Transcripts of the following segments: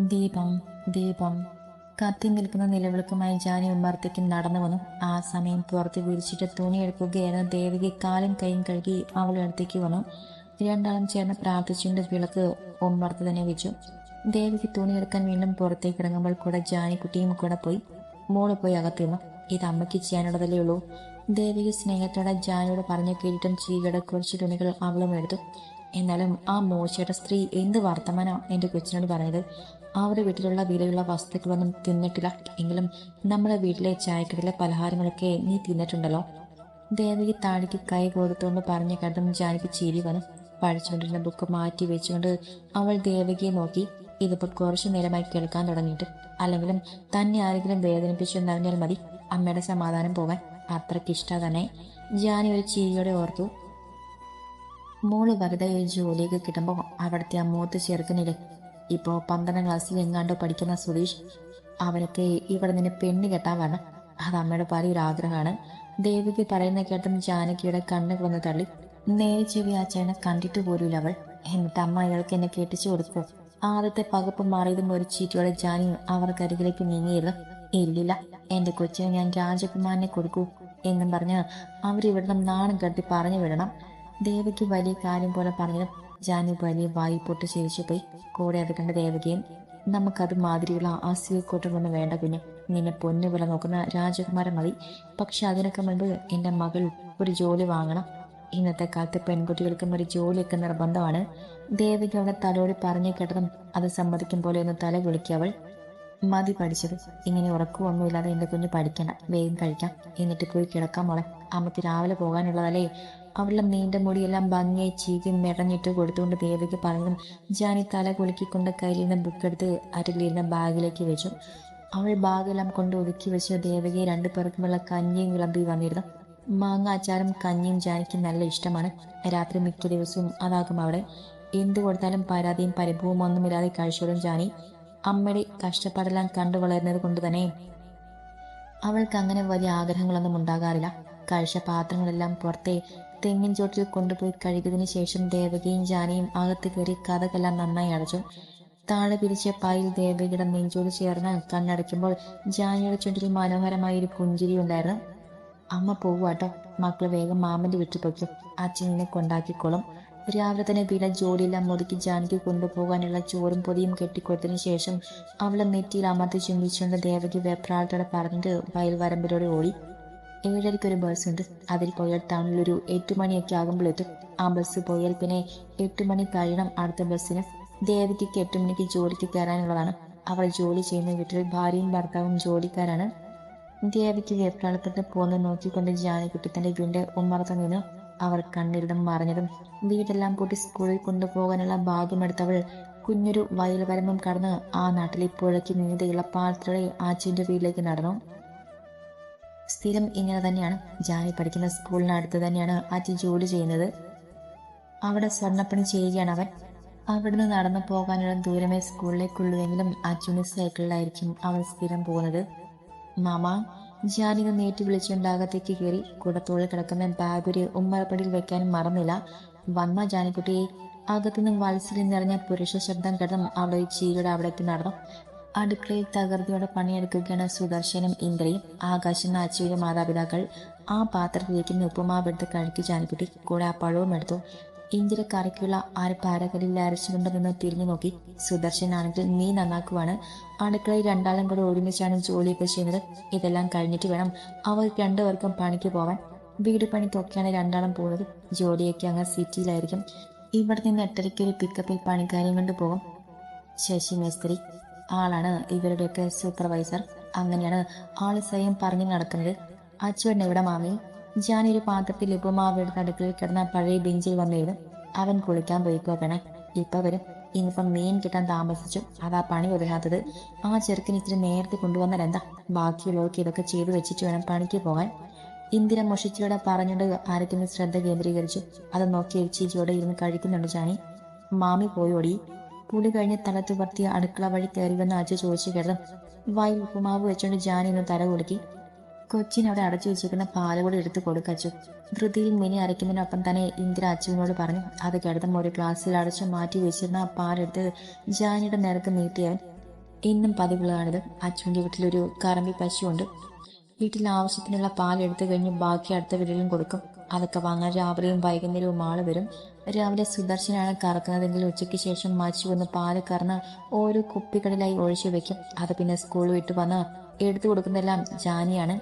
ദീപം ദീപം. കത്തി നിൽക്കുന്ന നിലവിളക്കുമായി ജാനി ഉമ്മർത്തേക്ക് നടന്നു വന്നു. ആ സമയം പുറത്ത് വിരിച്ചിട്ട് തുണി എടുക്കുകയായിരുന്നു ദേവിക കാലും കൈയും കഴുകി അവളുടെ അടുത്തേക്ക് വന്നു. രണ്ടാളും ചേർന്ന് പ്രാർത്ഥിച്ചുകൊണ്ട് വിളക്ക് ഉമ്മർത്ത് തന്നെ വെച്ചു. ദേവിക്ക് തുണി എടുക്കാൻ വീണ്ടും പുറത്തേക്ക് ഇറങ്ങുമ്പോൾ കൂടെ ജാനിക്കുട്ടിയും കൂടെ പോയി. മോൾ പോയി അകത്തിരുന്നു ഇത് അമ്മയ്ക്ക് ചെയ്യാനുള്ളതല്ലേ ഉള്ളൂ? ദേവിക സ്നേഹത്തോടെ ജാനിയോട് പറഞ്ഞു കേട്ടിട്ടും ചീകയുടെ കുറച്ച് തുണികൾ അവളും എടുത്തു. എന്നാലും ആ മോശയുടെ സ്ത്രീ എന്ത് വർത്തമാനോ? എന്റെ കൊച്ചിനോട് പറഞ്ഞത്. അവരുടെ വീട്ടിലുള്ള വിലയുള്ള വസ്തുക്കളൊന്നും തിന്നിട്ടില്ല. എങ്കിലും നമ്മുടെ വീട്ടിലെ ചായക്കടയിലെ പലഹാരങ്ങളൊക്കെ നീ തിന്നിട്ടുണ്ടല്ലോ. ദേവകി താഴേക്ക് കൈ കൊടുത്തുകൊണ്ട് പറഞ്ഞ കണ്ടും ജാനിക്ക് ചിരി വന്നു. പഠിച്ചുകൊണ്ടിരുന്ന ബുക്ക് മാറ്റി വെച്ചുകൊണ്ട് അവൾ ദേവകിയെ നോക്കി. ഇതിപ്പോൾ കുറച്ചു നേരമായി കേൾക്കാൻ തുടങ്ങിയിട്ട്. അല്ലെങ്കിലും തന്നെ ആരെങ്കിലും വേദനിപ്പിച്ചു എന്നറിഞ്ഞാൽ മതി. അമ്മയുടെ സമാധാനം പോകാൻ അത്രയ്ക്ക് ഇഷ്ടം തന്നെ. ജാനി ഒരു ചിരിയോടെ ഓർത്തു. മോൾ വെറുതെ ഒരു ജോലിയൊക്കെ കിട്ടുമ്പോൾ അവിടുത്തെ ആ മൂത്ത് ചെറുക്കനില്ലേ? ഇപ്പോൾ പന്ത്രണ്ടാം ക്ലാസ്സിൽ എങ്ങാണ്ടോ പഠിക്കുന്ന സുധീഷ് അവരൊക്കെ ഇവിടെ നിന്ന് പെണ്ണ് കെട്ടാൻ വേണം അത് അമ്മയുടെ ഒരു ആഗ്രഹമാണ്. ദേവിക്ക് പറയുന്ന കേട്ടും ജാനകിയുടെ കണ്ണുകൾ വന്ന് തള്ളി നേരെ ചെവി ആ ചേനെ കണ്ടിട്ട് പോലുമില്ല അവൾ. എന്നിട്ട് അമ്മ അയാൾക്ക് എന്നെ കെട്ടിച്ചു കൊടുത്തു? ആദ്യത്തെ പകപ്പ് മാറിയതും ഒരു ചീറ്റിയോടെ ജാനി അവർക്കരികിലേക്ക് നീങ്ങിയിരുന്നു. ഇല്ലില്ല എന്റെ കൊച്ചിനെ ഞാൻ രാജകുമാരനെ കൊടുക്കൂ എന്നും പറഞ്ഞ് അവരിവിടണം നാണം കെട്ടി പറഞ്ഞു വിടണം. ദേവിക്ക് വലിയ കാര്യം പോലെ പറഞ്ഞതും ജാനി വലിയ വായി പൊട്ട് ചിരിച്ചു പോയി. കൂടെ അത് കണ്ട ദേവകിയും നമുക്കത് മാതിരിയുള്ള ആ സീക്കോട്ടൊന്നും വേണ്ട പിന്നെ നിന്നെ പൊന്നുവില നോക്കുന്ന രാജകുമാരൻ മതി. പക്ഷെ അതിനൊക്കെ മുൻപ് എന്റെ മകൾ ഒരു ജോലി വാങ്ങണം. ഇന്നത്തെ കാലത്ത് പെൺകുട്ടികൾക്കും ഒരു ജോലിയൊക്കെ നിർബന്ധമാണ്. ദേവിക അവളെ തലോടി പറഞ്ഞു കേട്ടതും അത് സമ്മതിക്കും പോലെ ഒന്ന് തല വിളിക്കുക അവൾ. മതി പഠിച്ചത്. ഇങ്ങനെ ഉറക്കമൊന്നുമില്ലാതെ എന്റെ കുഞ്ഞ് പഠിക്കണം. വേഗം കഴിക്കാം. എന്നിട്ട് പോയി കിടക്കാം മോളെ. അമ്മയ്ക്ക് രാവിലെ പോകാനുള്ളതല്ലേ? അവളുടെ നീണ്ട മുടിയെല്ലാം ഭംഗിയായി ചീകി മെടഞ്ഞിട്ട് കൊടുത്തുകൊണ്ട് ദേവിക്ക് പറഞ്ഞതും ജാനി തല കുലുക്കിക്കൊണ്ട് കയ്യിലിരുന്ന ബുക്കെടുത്ത് അരകിലിരുന്ന ബാഗിലേക്ക് വെച്ചു. അവൾ ബാഗെല്ലാം കൊണ്ട് ഒതുക്കി വെച്ച് ദേവികയെ രണ്ടു പേർക്കുമുള്ള കഞ്ഞിയും വിളമ്പി വന്നിരുന്നു. മാങ്ങ അച്ചാറും കഞ്ഞിയും ജാനിക്ക് നല്ല ഇഷ്ടമാണ്. രാത്രി മിക്ക ദിവസവും അതാകും അവിടെ. എന്തു കൊടുത്താലും പരാതിയും പരിഭവവും ഒന്നുമില്ലാതെ കഴിച്ചോളും ജാനി. അമ്മയുടെ കഷ്ടപ്പാടെല്ലാം കണ്ടു വളരുന്നത് കൊണ്ട് തന്നെ അവൾക്ക് അങ്ങനെ വലിയ ആഗ്രഹങ്ങളൊന്നും ഉണ്ടാകാറില്ല. കഴിച്ച പാത്രങ്ങളെല്ലാം പുറത്തെ തെങ്ങിൻ ചോട്ടിൽ കൊണ്ടുപോയി കഴുകിയതിനു ശേഷം ദേവകിയും ജാനയും അകത്ത് കയറി കഥകെല്ലാം നന്നായി അടച്ചു. താഴെ പിരിച്ച പായിൽ ദേവകിയുടെ നെഞ്ചോട് ചേർന്ന് കണ്ണടയ്ക്കുമ്പോൾ ജാനിയുടെ ചുണ്ടിൽ മനോഹരമായ ഒരു പുഞ്ചിരി ഉണ്ടായിരുന്നു. അമ്മ പോവാട്ടോ മക്കൾ വേഗം മാമന്റെ വീട്ടിൽ പൊയ്ക്കും. അച്ഛനെ കൊണ്ടാക്കിക്കോളും. രാവിലെ തന്നെ വീട ജോലിയെല്ലാം ഒതുക്കി ജാനകി കൊണ്ടുപോകാനുള്ള ചോറും പൊതിയും കെട്ടിക്കൊടുത്തതിന് ശേഷം അവളെ നെറ്റിയിൽ അമർത്തി ചുംബിച്ചുകൊണ്ട് ദേവകി വെപ്രാളത്തോടെ പറഞ്ഞിട്ട് വയൽ വരമ്പിലൂടെ ഓടി. ഏഴരയ്ക്ക് ഒരു ബസ് ഉണ്ട് അതിൽ പോയാൽ ടൗണിൽ ഒരു എട്ട് മണിയൊക്കെ ആകുമ്പോഴെത്തും ആ ബസ് പോയാൽ പിന്നെ എട്ട് മണി കഴിയണം അടുത്ത ബസ്സിന്. ദേവിക്ക് എട്ട് മണിക്ക് ജോലിക്ക് കയറാനുള്ളതാണ്. അവൾ ജോലി ചെയ്യുന്ന വീട്ടിൽ ഭാര്യയും ഭർത്താവും ജോലിക്കാരാണ്. ദേവിക്ക് വേപ്രാളത്തിന് പോന്ന് നോക്കിക്കൊണ്ട് ജാനകുട്ടി തന്റെ വീടിന്റെ ഉമ്മറത്ത് നിന്നു. അവർ കണ്ണിരുടും മറിഞ്ഞതും വീടെല്ലാം പൂട്ടി സ്കൂളിൽ കൊണ്ടുപോകാനുള്ള ഭാഗ്യം ഭാഗ്യമെടുത്തവൾ കുഞ്ഞൊരു വയൽ വരമ്പും കടന്ന് ആ നാട്ടിലെ പുഴയ്ക്ക് നീതിയുള്ള പാത്രയുടെ ആച്ചിന്റെ വീട്ടിലേക്ക് നടന്നു. സ്ഥിരം ഇങ്ങനെ തന്നെയാണ്. ജാനി പഠിക്കുന്ന സ്കൂളിനടുത്ത് തന്നെയാണ് അച്ഛൻ ജോലി ചെയ്യുന്നത്. അവിടെ സ്വർണപ്പണി ചെയ്യുകയാണ് അവൻ. അവിടുന്ന് നടന്നു പോകാനുള്ള ദൂരമേ സ്കൂളിലേക്കുള്ളൂവെങ്കിലും അച്ഛന് സൈക്കിളിലായിരിക്കും അവൻ സ്ഥിരം പോകുന്നത്. മാമ ജാനിക നേറ്റ് വിളിച്ചുണ്ടാകത്തേക്ക് കയറി. കൂടത്തോളിൽ കിടക്കുന്ന ബാഗ് ഒരു ഉമ്മറപ്പടിയിൽ വെക്കാനും മറന്നില്ല. വന്ന ജാനിക്കുട്ടിയെ അകത്തുനിന്ന് വത്സലിൽ നിറഞ്ഞ പുരുഷ ശബ്ദം കേട്ടും അവളെ ചീരുടെ അവിടേക്ക് നടന്നു. അടുക്കളയിൽ തകർതിയോടെ പണിയെടുക്കുകയാണ് സുദർശനും ഇന്ദ്രയും. ആകാശം അച്ചുവിന്റെ മാതാപിതാക്കൾ ആ പാത്രത്തിലേക്ക് ഉപ്പുമാവ് എടുത്ത് കഴിക്കി ജാനിക്കുട്ടി കൂടെ ആ പഴവും എടുത്തു. ഇന്ദിര കറിക്കുള്ള ആര് പാരകലിൽ അരച്ചുകൊണ്ട് നിന്ന് തിരിഞ്ഞു നോക്കി. സുദർശനാണെങ്കിൽ നീ നന്നാക്കുവാണ്. അടുക്കളയിൽ രണ്ടാളും കൂടെ ഒരുമിച്ചാണ് ജോലിയൊക്കെ ചെയ്യുന്നത്. ഇതെല്ലാം കഴിഞ്ഞിട്ട് വേണം അവർ രണ്ടുപേർക്കും പണിക്ക് പോവാൻ. വീട് പണിക്കൊക്കെയാണ് രണ്ടാളും പോകുന്നത്. ജോലിയൊക്കെ അങ്ങ് സിറ്റിയിലായിരിക്കും. ഇവിടെ നിന്ന് എട്ടരയ്ക്ക് ഒരു പിക്കപ്പിൽ പണിക്കാരെയും കൊണ്ട് പോകും. ശശി മേസ്ത്രി. ആളാണ് ഇവരുടെയൊക്കെ സൂപ്പർവൈസർ അങ്ങനെയാണ് ആൾ സ്വയം പറഞ്ഞു നടക്കുന്നത്. അച്ഛൻ എവിടെ മാമി. ജാനി ഒരു പാത്രത്തിൽ ഉപ്പുമാവ് എടുത്ത് അടുക്കളയിൽ കിടന്ന പഴയ ബെഞ്ചിൽ വന്നിരുന്നു. അവൻ കുളിക്കാൻ പോയിക്കോ പെണെ ഇപ്പൊ വരും. ഇനിയിപ്പം മീൻ കിട്ടാൻ താമസിച്ചു. അതാ പണി ഒതുങ്ങാത്തത്. ആ ചെറുക്കിന് ഇത്തിരി നേരത്തെ കൊണ്ടുവന്നാലെന്താ ബാക്കിയുള്ളവർക്ക് ഇതൊക്കെ ചെയ്തു വെച്ചിട്ട് വേണം പണിക്ക് പോകാൻ. ഇന്ദിര മുഷിച്ചിലൂടെ പറഞ്ഞുകൊണ്ട് ആരൊക്കെ ശ്രദ്ധ കേന്ദ്രീകരിച്ചു. അത് നോക്കി എച്ചിജിയോടെ ഇരുന്ന് കഴിക്കുന്നുണ്ട് ജാനി. മാമി പോയോടി. പുളി കഴിഞ്ഞ് തല തുപർത്തി അടുക്കള വഴി കയറി വന്ന് അജു ചോദിച്ചു കേട്ടതും വായിൽ ഉപ്പുമാവ് വെച്ചുകൊണ്ട് ജാനിന്ന് തല കുലുക്കി. കൊച്ചിന് അവിടെ അടച്ചു വെച്ചിരിക്കുന്ന പാൽ കൂടി എടുത്ത് കൊടുക്കച്ചു ധൃതിയിൽ മിനി അരയ്ക്കുന്നതിനൊപ്പം തന്നെ ഇന്ദിര അച്ഛനോട് പറഞ്ഞു അത് കേട്ടതും ഒരു ഗ്ലാസ്സിൽ അടച്ചു മാറ്റി വെച്ചിരുന്ന ആ പാലെടുത്ത് ജാനിയുടെ നേർക്ക് നീട്ടിയവൻ. ഇന്നും പതിവുള്ളതാണിത്. അച്ഛന്റെ വീട്ടിലൊരു കറമ്പി പശുവുണ്ട്. വീട്ടിൽ ആവശ്യത്തിനുള്ള പാൽ എടുത്തു കഴിഞ്ഞ് ബാക്കി അടുത്ത വീട്ടിലും കൊടുക്കും. അതൊക്കെ വാങ്ങാൻ രാവിലെയും വൈകുന്നേരവും ആൾ വരും. രാവിലെ സുദർശനാണ് കറക്കുന്നതെങ്കിൽ ഉച്ചയ്ക്ക് ശേഷം മച്ചു വന്ന് പാൽ കറന്ന് ഓരോ കുപ്പികളിലായി ഒഴിച്ചു വെക്കും. അത് പിന്നെ സ്കൂൾ വിട്ട് വന്ന് എടുത്തു കൊടുക്കുന്നതെല്ലാം ജാനിയാണ്.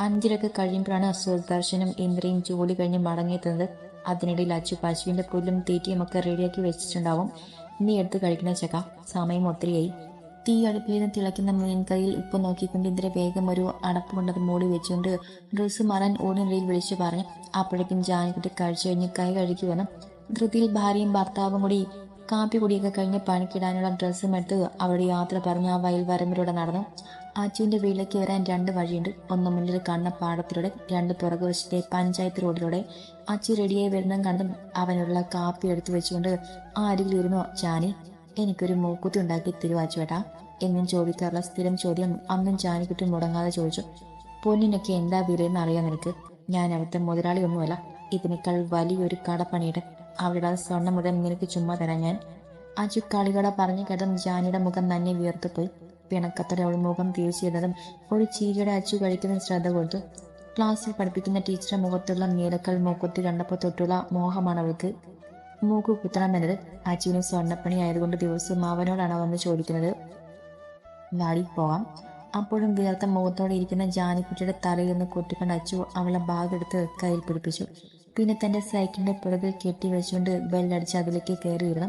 അഞ്ചിലൊക്കെ കഴിയുമ്പോഴാണ് സുദർശനും ഇന്ദ്രയും ജോലി കഴിഞ്ഞ് മടങ്ങിയെത്തുന്നത്. അതിനിടയിൽ അച്ചു പശുവിന്റെ പുല്ലും തീറ്റയും ഒക്കെ റെഡിയാക്കി വെച്ചിട്ടുണ്ടാവും. നീ എടുത്ത് കഴിക്കണ ചക്ക. സമയം ഒത്തിരിയായി. തീ അടുപ്പിൽ നിന്ന് തിളയ്ക്കുന്ന മീൻകറിയിൽ ഉപ്പ് നോക്കിക്കൊണ്ട് ഇന്ദ്ര വേഗം ഒരു അടപ്പ് കൊണ്ടത് മൂടി വെച്ചുകൊണ്ട് ഡ്രസ്സ് മാറാൻ ഓടിനിടയിൽ വിളിച്ചു പറഞ്ഞു. അപ്പോഴേക്കും ജാനിക്കുട്ടി കഴിച്ചു കഴിഞ്ഞ് കൈ കഴുകി വന്നു. ധൃതിയിൽ ഭാര്യയും ഭർത്താവും കൂടി കാപ്പി കുടിയൊക്കെ കഴിഞ്ഞ് പണിക്കിടാനുള്ള ഡ്രസ്സും എടുത്ത് അവരുടെ യാത്ര പറഞ്ഞ് ആ വയൽ വരമ്പിലൂടെ നടന്നു. അച്ചുവിന്റെ വീട്ടിലേക്ക് വരാൻ രണ്ട് വഴിയുണ്ട്. ഒന്ന് മുന്നിൽ കാണുന്ന പാടത്തിലൂടെ രണ്ട് പുറകുവശത്തെ പഞ്ചായത്ത് റോഡിലൂടെ. അച്ചു റെഡിയായി വരുന്നതും കണ്ടും അവനുള്ള കാപ്പി എടുത്തു വെച്ചുകൊണ്ട് ആ അരികിലിരുന്നു. ജാനി എനിക്കൊരു മൂക്കുത്തി ഉണ്ടാക്കി തരുവാ ചേട്ടാ. എന്നും ചോദിക്കാറുള്ള സ്ഥിരം ചോദ്യം അന്നും ജാനിക്കുട്ടി മുടങ്ങാതെ ചോദിച്ചു. പൊന്നിനൊക്കെ എന്താ വിലയെന്ന് അറിയാൻ നിനക്ക്? ഞാൻ അവിടുത്തെ മുതലാളിയൊന്നുമല്ല ഇതിനേക്കാൾ വലിയൊരു കടപ്പണിയുടെ. അവരുടെ സ്വർണം മുതൽ നിനക്ക് ചുമ്മാ തരാം ഞാൻ. അജു കളികട പറഞ്ഞു കേട്ടതും ജാനിയുടെ മുഖം തന്നെ വിയർത്തുപോയി. പിണക്കത്തോടെ അവൾ മുഖം തിരിച്ചിരുന്നതും ഒരു ചീരയുടെ അച്ചു കഴിക്കുന്ന ശ്രദ്ധ കൊടുത്തു. ക്ലാസ്സിൽ പഠിപ്പിക്കുന്ന ടീച്ചറുടെ മുഖത്തുള്ള നീലക്കൽ മൂക്കുത്തി കണ്ടപ്പോൾ തൊട്ടുള്ള മോഹമാണ് അവൾക്ക്. മൂക്ക് കുത്തണമെന്നത് അച്ചുവിന് സ്വർണപ്പണി ആയതുകൊണ്ട് ദിവസവും അവനോടാണ് വന്ന് ചോദിക്കുന്നത്. നാടി പോകാം അപ്പോഴും വിയർത്ത മുഖത്തോടെ ഇരിക്കുന്ന ജാനിക്കുട്ടിയുടെ തലയിൽ നിന്ന് കൊട്ടിക്കൊണ്ട് അച്ചു അവളെ ബാഗ് എടുത്ത് കയ്യിൽ പിടിപ്പിച്ചു. പിന്നെ തന്റെ സൈക്കിളിന്റെ പിറകിൽ കെട്ടി വെച്ചുകൊണ്ട് ബെല്ലടിച്ച് അതിലേക്ക് കയറിയിരുന്നു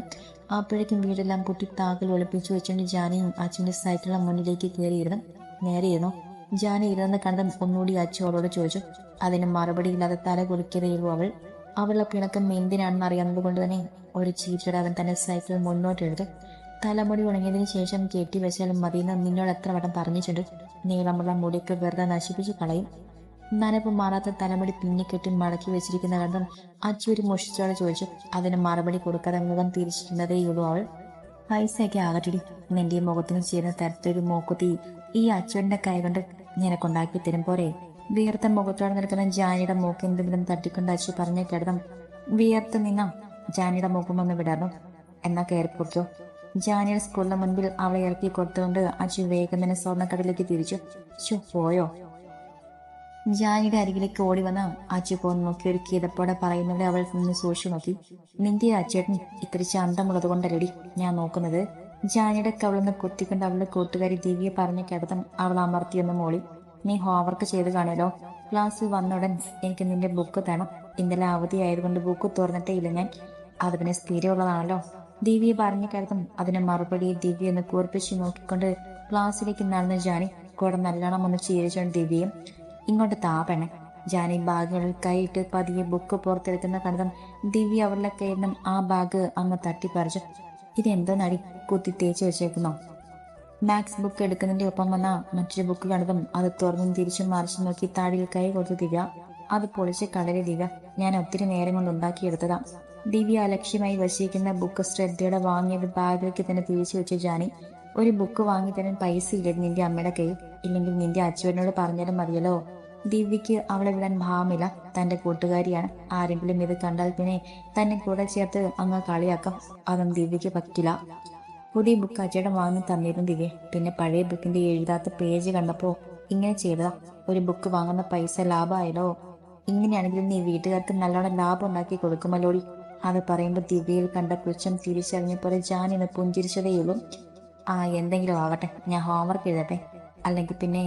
അപ്പോഴേക്കും വീടെല്ലാം കുട്ടി താക്കൽ ഒളിപ്പിച്ചു വെച്ചുകൊണ്ട് ജാനിയും അച്ഛന്റെ സൈക്കിളിന് മുന്നിലേക്ക് കയറിയിരുന്നു നേരെയിരുന്നു ജാനി ഇരുന്ന് കണ്ടത് ഒന്നുകൂടി അച്ചു അവളോട് ചോദിച്ചു. അതിന് മറുപടിയില്ലാതെ തല കുലുക്കിയതേയുള്ളൂ അവൾ. അവളുടെ പിണക്കം എന്തിനാണെന്ന് അറിയാവുന്നത് കൊണ്ട് തന്നെ ഒരു ചീറ്റയുടെ അവൻ തന്റെ സൈക്കിൾ മുന്നോട്ടെടുത്ത് തലമുടി ഉണങ്ങിയതിന് ശേഷം കെട്ടി വെച്ചാലും മതിയെന്ന് നിന്നോട് എത്ര വട്ടം പറഞ്ഞിട്ടുണ്ട്. നീളമുള്ള മുടിയൊക്കെ വെറുതെ നശിപ്പിച്ച് കളയും. നനപ്പ് മാറാത്ത തലമുടി പിന്നിക്കെട്ടി മടക്കി വെച്ചിരിക്കുന്ന കണ്ടും അച്ചൂരി മോഷിച്ചോടെ മുഷിച്ചോടെ ചോദിച്ചു അതിന് മറുപടി കൊടുക്കാതെ മുഖം തിരിച്ചിരുന്നതേയുള്ളൂ അവൾ? പൈസയൊക്കെ ആകട്ടിടി നിന്റെ മുഖത്തിന് ചേരുന്ന തരത്തൊരു മൂക്കുത്തി ഈ അച്ചുവിന്റെ കൈ കൊണ്ട് നിനക്കുണ്ടാക്കി തരും പോരെ. വിയർത്ത മുഖത്തോടെ നിൽക്കുന്ന ജാനിയുടെ മൂക്ക് എന്തെങ്കിലും തട്ടിക്കൊണ്ട് അച്ചു പറഞ്ഞ കേട്ടതും വിയർത്ത് നിന്ന ജാനിയുടെ ഒന്ന് വിടർന്നു. എന്നാ കയറി കൊടുത്തു ജാനിയുടെ സ്കൂളിന് മുൻപിൽ അവളെ ഇറക്കി കൊടുത്തുകൊണ്ട് അച്ചു വേഗം തന്നെ സ്വർണക്കടയിലേക്ക് തിരിച്ചു. ചു പോയോ? ജാനിയുടെ അരികിലേക്ക് ഓടി വന്ന അച്ചു പോന്ന് നോക്കി ഒരു കീതപ്പോടെ പറയുന്നത് അവൾ നിന്ന് സൂക്ഷിച്ചു നോക്കി. നിന്റെ അച്ചേട്ടൻ ഇത്തിരി ചന്തമുള്ളത് കൊണ്ടല്ലടി ഞാൻ നോക്കുന്നത്. ജാനിയുടെ കവളൊന്ന് കുത്തിക്കൊണ്ട് അവളുടെ കൂട്ടുകാരി ദിവ്യ പറഞ്ഞ കിടത്തം അവൾ അമർത്തിയെന്ന് മോളി. നീ ഹോംവർക്ക് ചെയ്ത് കാണുമല്ലോ ക്ലാസ്സിൽ വന്നുടൻ എനിക്ക് നിന്റെ ബുക്ക് തരണം. ഇന്നലെ അവധി ആയതുകൊണ്ട് ബുക്ക് തുറന്നിട്ടേ ഇല്ല ഞാൻ. അത് പിന്നെ സ്ഥിരമുള്ളതാണല്ലോ ദിവ്യ പറഞ്ഞ കരുതും അതിന് മറുപടി ദിവ്യ ഒന്ന് കൂർപ്പിച്ച് നോക്കിക്കൊണ്ട് ക്ലാസ്സിലേക്ക് നടന്ന ജാനി കൂടെ നല്ലോണം ഒന്ന് ചീരിച്ചോണ്ട് ദിവ്യയും ഇങ്ങോട്ട് താപണേ ജാനി ബാഗുകളിൽ കൈയിട്ട് പതിയെ ബുക്ക് പുറത്തെടുക്കുന്ന കണ്ടതും ദിവ്യ അവളുടെ കയ്യിൽ നിന്നും ആ ബാഗ് അങ്ങ് തട്ടിപ്പറിച്ചു. ഇതെന്തോ നടി കുത്തി തേച്ച് വെച്ചേക്കുന്നോ? മാത്സ് ബുക്ക് എടുക്കുന്നതിന്റെ ഒപ്പം വന്ന മറ്റൊരു ബുക്ക് കണ്ടതും അത് തുറന്നും തിരിച്ചും മറിച്ചു നോക്കി താടിയിൽ കൈ കൊടുത്തു ദിവ്യ അത് പൊളിച്ച് കളരി ദിവ്യ ഞാൻ ഒത്തിരി നേരം കൊണ്ട് ഉണ്ടാക്കിയെടുത്തതാ. ദിവ്യ അലക്ഷ്യമായി വശിക്കുന്ന ബുക്ക് ശ്രദ്ധയോടെ വാങ്ങിയത് ബാഗിലേക്ക് തന്നെ തിരിച്ചു വെച്ചു ജാനി. ഒരു ബുക്ക് വാങ്ങി തരാൻ പൈസ ഇല്ലെങ്കിൽ നിന്റെ അമ്മയുടെ കയ്യിൽ. ഇല്ലെങ്കിൽ നിന്റെ അച്ഛനോട് പറഞ്ഞാലും മതിയല്ലോ. ദിവ്യക്ക് അവളെ വിടാൻ ഭാവമില്ല. തന്റെ കൂട്ടുകാരിയാണ്. ആരെങ്കിലും ഇത് കണ്ടാൽ പിന്നെ തന്നെ കൂടെ ചേർത്ത് അങ്ങ് കളിയാക്കാം. അതും ദിവ്യക്ക് പറ്റില്ല. പുതിയ ബുക്ക് അച്ചേട്ടൻ വാങ്ങി തന്നിരുന്നു ദിവ്യ. പിന്നെ പഴയ ബുക്കിന്റെ എഴുതാത്ത പേജ് കണ്ടപ്പോൾ ഇങ്ങനെ ചെയ്തതാ. ഒരു ബുക്ക് വാങ്ങുന്ന പൈസ ലാഭമായല്ലോ ഇങ്ങനെയാണെങ്കിലും നീ വീട്ടുകാർക്ക് നല്ലോണം ലാഭം ഉണ്ടാക്കി കൊടുക്കുമല്ലോടി. അത് പറയുമ്പോൾ ദിവ്യയിൽ കണ്ട പുച്ഛം പോലെ ജാൻ ഇന്ന് പുഞ്ചിരിച്ചതേയുള്ളൂ ആ എന്തെങ്കിലും ആകട്ടെ. ഞാൻ ഹോംവർക്ക് എഴുതട്ടെ. അല്ലെങ്കിൽ പിന്നെ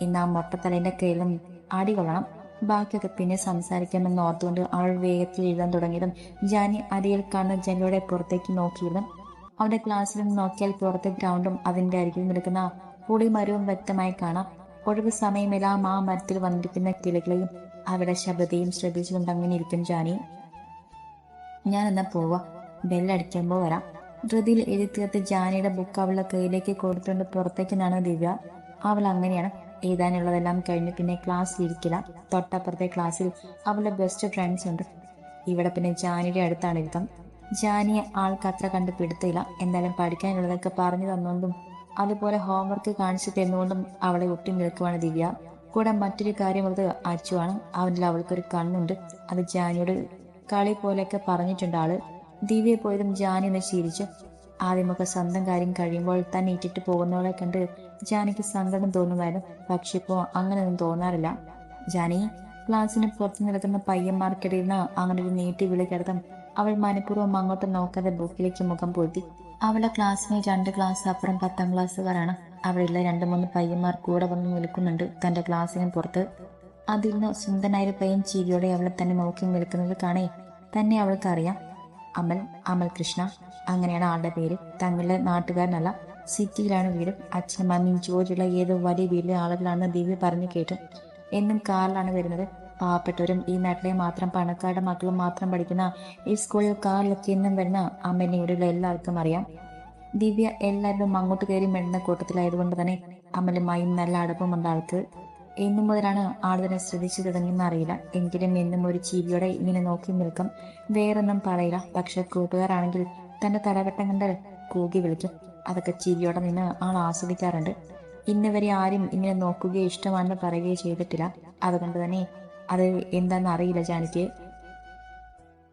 ഇന്ന് ആ മൊട്ടത്തലേന്റെ കയ്യിലും അടി കൊള്ളണം. ബാക്കിയൊക്കെ പിന്നെ സംസാരിക്കാമെന്ന് ഓർത്തുകൊണ്ട് അവൾ വേഗത്തിൽ എഴുതാൻ തുടങ്ങിയതും ജാനി അരിയിൽ കാണുന്ന ജനലൂടെ പുറത്തേക്ക് നോക്കിയിരുന്നു അവന്റെ ക്ലാസ് റൂം നോക്കിയാൽ പുറത്തെ ഗ്രൗണ്ടും അതിന്റെ അരികിൽ നിൽക്കുന്ന പുളിമരവും വ്യക്തമായി കാണാം. ഒഴിവ് സമയമെല്ലാം ആ മരത്തിൽ വന്നിരിക്കുന്ന കിളികളെയും അവരുടെ ശബ്ദത്തെയും ശ്രദ്ധിച്ചുകൊണ്ട് അങ്ങനെ ഇരിക്കും ജാനി. ഞാൻ എന്നാ പോവാ? ബെല്ലടിക്കുമ്പോൾ വരാം. ധൃതിയിൽ എഴുതി തീർത്ത് ജാനിയുടെ ബുക്ക് അവളുടെ കയ്യിലേക്ക് കൊടുത്തുകൊണ്ട് പുറത്തേക്ക് നടന്ന ദിവ്യ. അവൾ അങ്ങനെയാണ്. എഴുതാനുള്ളതെല്ലാം കഴിഞ്ഞ് പിന്നെ ക്ലാസ്സിൽ ഇരിക്കില്ല. തൊട്ടപ്പുറത്തെ ക്ലാസ്സിൽ അവളുടെ ബെസ്റ്റ് ഫ്രണ്ട്സ് ഉണ്ട്. ഇവിടെ പിന്നെ ജാനിയുടെ അടുത്താണ് ഇരുത്തം ജാനിയെ ആൾക്ക് അത്ര കണ്ട് പിടുത്തില്ല. എന്നാലും പഠിക്കാനുള്ളതൊക്കെ പറഞ്ഞു തന്നുകൊണ്ടും അതുപോലെ ഹോംവർക്ക് കാണിച്ചു തരുന്നുകൊണ്ടും അവളെ ഒട്ടി നിൽക്കുവാണ് ദിവ്യ. കൂടെ മറ്റൊരു കാര്യമുള്ളത് അച്ചുവാണ്. അവനിൽ അവൾക്കൊരു കണ്ണുണ്ട്. അത് ജാനിയോട് കളി പോലെയൊക്കെ പറഞ്ഞിട്ടുണ്ട് ആൾ. ദിവ്യ പോയതും ജാനി ഒന്ന് ചിരിച്ചു ആദ്യമൊക്കെ സ്വന്തം കാര്യം കഴിയുമ്പോൾ തന്നെ ഇറ്റിട്ട് പോകുന്നവളെ കണ്ട് ജാനിക്ക് സങ്കടം തോന്നുമായിരുന്നു പക്ഷെ ഇപ്പോൾ അങ്ങനെയൊന്നും തോന്നാറില്ല. ജാനി ക്ലാസ്സിന് പുറത്ത് നിൽക്കുന്ന പയ്യന്മാർക്കിടയിൽ നിന്ന് അങ്ങനെ ഒരു നീട്ടി വിളി കിടത്തും അവൾ മനഃപൂർവം അങ്ങോട്ട് നോക്കാതെ ബുക്കിലേക്ക് മുഖം പൂഴ്ത്തി അവളെ ക്ലാസ്സിനെ രണ്ട് ക്ലാസ് അപ്പുറം പത്താം ക്ലാസ്സുകാരാണ് അവിടെയുള്ള രണ്ട് മൂന്ന് പയ്യന്മാർ കൂടെ വന്ന് നിൽക്കുന്നുണ്ട്. തന്റെ ക്ലാസ്സിന് പുറത്ത്. അതിൽ നിന്ന് സുന്ദനായ പയ്യൻ ചിരിയോടെ അവളെ തന്നെ നോക്കി നിൽക്കുന്നത് കാണേ. തന്നെ അവൾക്കറിയാം. അമൽ അമൽ കൃഷ്ണ. അങ്ങനെയാണ് ആളുടെ പേര്. തങ്ങളുടെ നാട്ടുകാരനല്ല. സിറ്റിയിലാണ് വീട്. അച്ഛനും അമ്മയും ജോലിയുള്ള ഏതോ വലിയ വീട്ടിലെ ആളുകളാണെന്ന് ദിവ്യ പറഞ്ഞു കേട്ടു. എന്നും കാറിലാണ് വരുന്നത്. പാവപ്പെട്ടവരും ഈ നാട്ടിലെ മാത്രം പണക്കാരുടെ മക്കളും മാത്രം പഠിക്കുന്ന ഈ സ്കൂളിൽ കാറിലൊക്കെ എന്നും വരുന്ന അമ്മേനെ ഇവിടെയുള്ള എല്ലാവർക്കും അറിയാം. ദിവ്യ എല്ലാവരും അങ്ങോട്ട് കയറി മെടുന്ന കൂട്ടത്തിലായതുകൊണ്ട് തന്നെ അമലുമായും നല്ല അടുപ്പമുണ്ട് ആൾക്ക്. എന്നു മുതലാണ് ആളുതന്നെ ശ്രദ്ധിച്ചു തുടങ്ങിയെന്ന് അറിയില്ല. എങ്കിലും എന്നും ഒരു ചീവിയോടെ ഇങ്ങനെ നോക്കി നിൽക്കും. വേറൊന്നും പറയില്ല. പക്ഷെ കൂട്ടുകാരാണെങ്കിൽ തന്റെ തലവട്ടം കണ്ട് കൂകി വിളിക്കും. അതൊക്കെ ചിരിയോടെ നിന്ന് ആൾ ആസ്വദിക്കാറുണ്ട്. ഇന്നുവരെ ആരും ഇങ്ങനെ നോക്കുകയോ ഇഷ്ടമാണെന്ന് പറയുകയോ ചെയ്തിട്ടില്ല. അതുകൊണ്ട് തന്നെ അത് എന്താണെന്ന് അറിയില്ല ജാനിക്ക്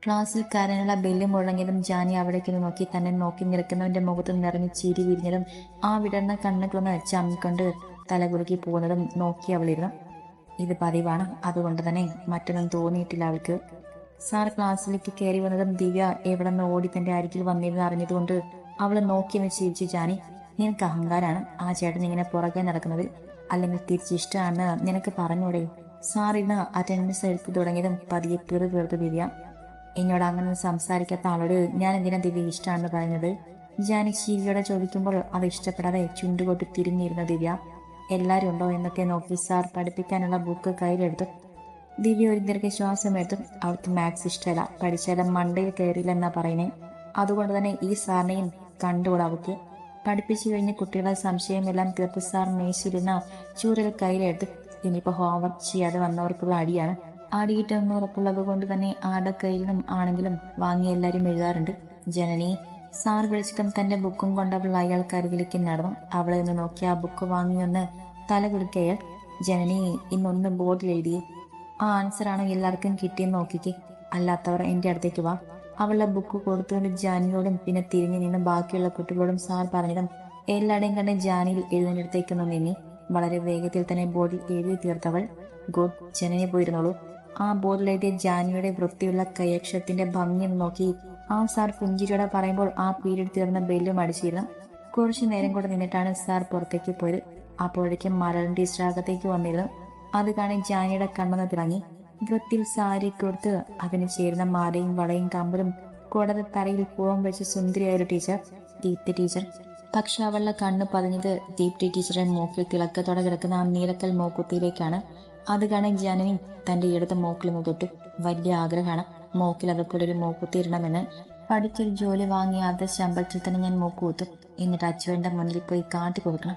ക്ലാസ്സിൽ കരനുള്ള ബെല്ല് മുഴങ്ങിയതും ജാനി അവിടേക്ക് നോക്കി തന്നെ നോക്കി നിൽക്കുന്നവന്റെ മുഖത്ത് നിറഞ്ഞ് ചിരി വിരിഞ്ഞതും ആ വിടർന്ന കണ്ണുകളൊന്ന് ചമ്മിക്കൊണ്ട് തലകുലുക്കി പോകുന്നതും നോക്കി അവളിരുന്നു. ഇത് പതിവാണ്. അതുകൊണ്ട് തന്നെ മറ്റൊന്നും തോന്നിയിട്ടില്ല അവൾക്ക്. സാർ ക്ലാസ്സിലേക്ക് കയറി വന്നതും ദിവ്യ എവിടെ നിന്ന് ഓടി തന്റെ അരികിൽ വന്നിരുന്ന് അറിഞ്ഞതുകൊണ്ട് അവൾ നോക്കി എന്ന് ചിരിച്ചു. ജാനി നിനക്ക് അഹങ്കാരാണ്. ആ ചേട്ടൻ ഇങ്ങനെ പുറകെ നടക്കുന്നത് അല്ലെങ്കിൽ തിരിച്ചിഷ്ടമാണ് നിനക്ക് പറഞ്ഞൂടെ? ഇന്ന് അറ്റൻഡൻസ് എടുത്തു തുടങ്ങിയതും പതിയെ പിറു പേർത്ത് ദിവ്യ. എന്നോട് അങ്ങനെ സംസാരിക്കാത്ത ആളോട് ഞാൻ എന്തിനാ ദിവ്യ ഇഷ്ടമാണെന്ന് പറഞ്ഞത്? ജാനി ചിരിയോടെ ചോദിക്കുമ്പോൾ അത് ഇഷ്ടപ്പെടാതെ ചുണ്ടുകൊട്ടി തിരിഞ്ഞിരുന്ന ദിവ്യ. എല്ലാവരും ഉണ്ടോ? എന്നൊക്കെ നോക്കി സാർ പഠിപ്പിക്കാനുള്ള ബുക്ക് കയ്യിലെടുത്തു. ദിവ്യ ഒരു ദീർഘശ്വാസം എടുത്തു. അവർക്ക് മാത്സ് ഇഷ്ടമല്ല. പഠിച്ചാലും മണ്ടയിൽ കയറിയില്ല എന്നാ പറയുന്നേ. അതുകൊണ്ട് തന്നെ ഈ സാറിനെയും കണ്ടുകൂടാ അവൾക്ക്. പഠിപ്പിച്ചു കഴിഞ്ഞ് കുട്ടികളുടെ സംശയമെല്ലാം തീർത്ത് സാർ മേശിരുന്ന ചൂരൽ കയ്യിലെടുത്ത്. ഇനിയിപ്പോ ഹോംവർക്ക് ചെയ്യാതെ വന്നവർക്കുള്ള അടിയാണ് അടിയിട്ടെന്ന് ഉറപ്പുള്ളത് കൊണ്ട് തന്നെ ആരുടെ കയ്യിലും ആണെങ്കിലും വാങ്ങി എല്ലാവരും എഴുതാറുണ്ട്. ജനനി സാർ വിളിച്ചിട്ടും തന്റെ ബുക്കും കൊണ്ട് അവൾ അയാൾക്ക് അരികിലേക്ക് നടന്നു. അവളെ ഒന്ന് നോക്കി ആ ബുക്ക് വാങ്ങി വാങ്ങിയൊന്ന് തല കുലുക്കയാൽ ജനനി ഇന്നൊന്ന് ബോർഡിൽ എഴുതി ആ ആൻസറാണ് എല്ലാവർക്കും കിട്ടിയെന്ന് നോക്കിക്കേ. അല്ലാത്തവർ എന്റെ അടുത്തേക്ക് വാ. അവളുടെ ബുക്ക് കൊടുത്തുകൊണ്ട് ജാനിയോടും പിന്നെ തിരിഞ്ഞു നിന്ന് ബാക്കിയുള്ള കുട്ടികളോടും സാർ പറഞ്ഞതും എല്ലാവരുടെയും കണ്ട് ജാനിയിൽ എഴുന്നേറ്റത്തേക്കൊന്ന് നീങ്ങി വളരെ വേഗത്തിൽ തന്നെ ബോർഡിൽ എഴുതി തീർത്തവൾ. ഗുഡ് ജനനെ പോയിരുന്നുള്ളൂ. ആ ബോർഡിൽ എഴുതിയ ജാനിയുടെ വൃത്തിയുള്ള കൈയക്ഷരത്തിന്റെ ഭംഗി നോക്കി. ആ സാർ പുഞ്ചിരിയോടെ പറയുമ്പോൾ ആ പീരീഡ് തീർന്ന ബെല്ലും അടിച്ചിരുന്നു. കുറച്ചു നേരം കൂടെ നിന്നിട്ടാണ് സാർ പുറത്തേക്ക് പോയത്. അപ്പോഴേക്കും മലയാളം ടീച്ചർ അകത്തേക്ക് വന്നിരുന്നു. അത് കാണി ജാനിയുടെ കണ്ണെന്ന് തിളങ്ങി. വൃത്തിൽ സാരി കൊടുത്ത് അതിന് ചേരുന്ന മാലയും വളയും കമ്പലും കൂടാതെ തലയിൽ പൂവം വെച്ച സുന്ദരിയായ ടീച്ചർ. ദീപ്തി ടീച്ചർ. പക്ഷെ അവളുടെ കണ്ണ് പതിഞ്ഞത് ദീപ്തി ടീച്ചറെ മൂക്കിൽ തിളക്കത്തോടെ കിടക്കുന്ന ആ നീലക്കൽ മൂക്കുത്തിയിലേക്കാണ്. അത് കാണാൻ ജാനനി തന്റെ ഇടത് നിന്ന് തൊട്ടു വലിയ ആഗ്രഹമാണ്. മൂക്കിൽ അതുപോലെ ഒരു മൂക്കുത്തി ഇടണമെന്ന്. പഠിച്ചൊരു ജോലി വാങ്ങി അത് ശമ്പളത്തിൽ തന്നെ ഞാൻ മൂക്കുകൂത്തും. എന്നിട്ട് അച്ഛന്റെ മുന്നിൽ പോയി കാട്ടി കൊടുക്കണം.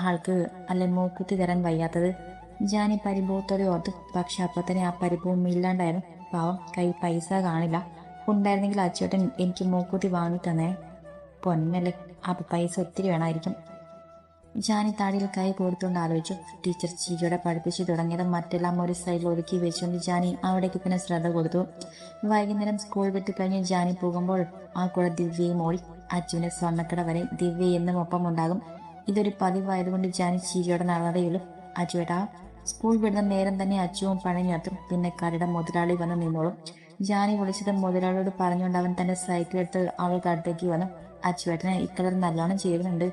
ആൾക്ക് അല്ലെ മൂക്കുത്തി തരാൻ വയ്യാത്തത്. ജാനി പരിഭവത്തോടെ ഓർത്തു. പക്ഷെ അപ്പൊ തന്നെ ആ പരിഭവം ഇല്ലാണ്ടായിരുന്നു. പാവം കൈ പൈസ കാണില്ല. ഉണ്ടായിരുന്നെങ്കിൽ അച്ചുവട്ടൻ എനിക്ക് മൂക്കുത്തി വാങ്ങി തന്നെ. പൊന്നല്ലേ. അപ്പൊ പൈസ ഒത്തിരി വേണമായിരിക്കും. ജാനി താടിയിൽ കൈ കൊടുത്തുകൊണ്ട് ആലോചിച്ചു. ടീച്ചർ ചീയോടെ പഠിപ്പിച്ചു തുടങ്ങിയത് മറ്റെല്ലാം ഒരു സൈഡിൽ ഒതുക്കി വെച്ചുകൊണ്ട് ജാനി അവിടേക്ക് പിന്നെ ശ്രദ്ധ കൊടുത്തു. വൈകുന്നേരം സ്കൂൾ വിട്ട് കഴിഞ്ഞ് ജാനി പോകുമ്പോൾ ആ കൂടെ ദിവ്യയും ഓടി അച്ഛന്റെ സ്വർണക്കട വരെ ദിവ്യ എന്നും ഒപ്പം ഉണ്ടാകും ഇതൊരു പതിവായതുകൊണ്ട് ജാനി ചീരിയോടെ നടന്നതേയുള്ളൂ. അച്ചുവേട്ടാ സ്കൂൾ വിടുന്ന നേരം തന്നെ അച്ചുവും പഴഞ്ഞെത്തും പിന്നെ കടയുടെ മുതലാളി വന്ന് നിന്നോളും. ജാനി വിളിച്ചത് മുതലാളിയോട് പറഞ്ഞുകൊണ്ട് അവൻ തന്റെ സൈക്കിൾ എടുത്ത് അവൾക്ക് അടുത്തേക്ക് വന്നു. അച്ചുവേട്ടനെ ഇക്കളർ നല്ലോണം ചേരുന്നുണ്ട്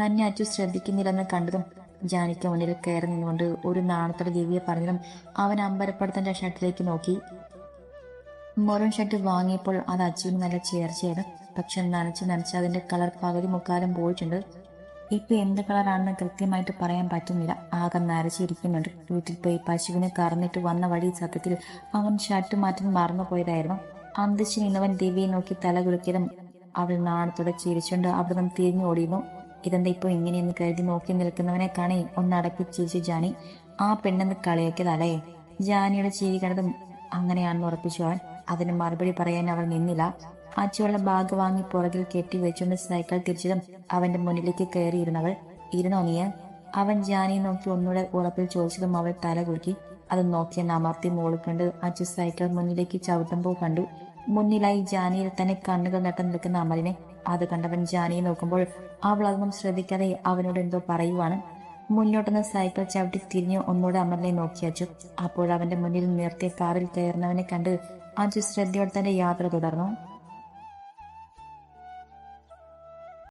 തന്നെ അച്ചു ശ്രദ്ധിക്കുന്നില്ലെന്ന് കണ്ടതും ജാനിക്ക് മുന്നിൽ കയറി നിന്നുകൊണ്ട് ഒരു നാണത്തോടെ ദിവ്യ പറഞ്ഞതും അവൻ അമ്പരപ്പെടുത്തന്റെ ഷർട്ടിലേക്ക് നോക്കി. മൊറൻ ഷർട്ട് വാങ്ങിയപ്പോൾ അത് അച്ചുവിന് നല്ല ചേർച്ചയാണ്. പക്ഷെ നനച്ച് നനച്ച് അതിന്റെ കളർ പകുതി മുക്കാലും പോയിട്ടുണ്ട്. ഇപ്പൊ എന്ത് കളറാണെന്ന് കൃത്യമായിട്ട് പറയാൻ പറ്റുന്നില്ല. ആകെ നരച്ചിരിക്കുന്നുണ്ട്. വീട്ടിൽ പോയി പശുവിനെ കറന്നിട്ട് വന്ന വഴി സത്യത്തിൽ അവൻ ഷർട്ട് മാറ്റാൻ മറന്നു പോയതായിരുന്നു അന്തിച്ച് നിന്നവൻ ദേവിയെ നോക്കി തല കുലുക്കിയതും അവൾ നാണത്തോടെ ചിരിച്ചുകൊണ്ട് തിരിഞ്ഞു ഓടിയുന്നു ഇതെന്താ ഇപ്പൊ ഇങ്ങനെയെന്ന് കരുതി നോക്കി നിൽക്കുന്നവനെ കാണി ഒന്ന് അടക്കി ചിരിച്ചു ജാനി. ആ പെണ്ണെന്ന് കളിയാക്കിയതല്ലേ? ജാനിയുടെ ചിരി കണ്ടതും അങ്ങനെയാണെന്ന് ഉറപ്പിച്ചു അവൻ. അതിന് മറുപടി പറയാൻ അവൾ നിന്നില്ല. അച്ചുള്ള ബാഗ് വാങ്ങി പുറകിൽ കെട്ടി വെച്ചുകൊണ്ട് സൈക്കിൾ തിരിച്ചതും അവന്റെ മുന്നിലേക്ക് കയറിയിരുന്നവൾ. ഇരുന്നോ നീ? അവൻ ജാനിയെ നോക്കി ഒന്നുകൂടെ ഉറപ്പിൽ ചോദിച്ചതും അവൾ തല കുലുക്കി. അത് നോക്കിയ അമർത്തി മോളിക്കൊണ്ട് അച്ചു സൈക്കിൾ മുന്നിലേക്ക് ചവിട്ടുമ്പോൾ കണ്ടു. മുന്നിലായി ജാനിയിൽ തന്നെ കണ്ണുകൾ നട്ടം നിൽക്കുന്ന അമലിനെ അത് കണ്ടവൻ ജാനിയെ നോക്കുമ്പോൾ അവൾ അതൊന്നും ശ്രദ്ധിക്കാതെ അവനോട് എന്തോ പറയുവാണ്. മുന്നോട്ടെന്ന് സൈക്കിൾ ചവിട്ടി തിരിഞ്ഞ് ഒന്നുകൂടെ അമലിനെ നോക്കി അച്ചു. അപ്പോൾ അവന്റെ മുന്നിൽ നിർത്തിയ കാറിൽ കയറുന്നവനെ കണ്ട് അജു ശ്രദ്ധയോടെ തന്റെ യാത്ര തുടർന്നു.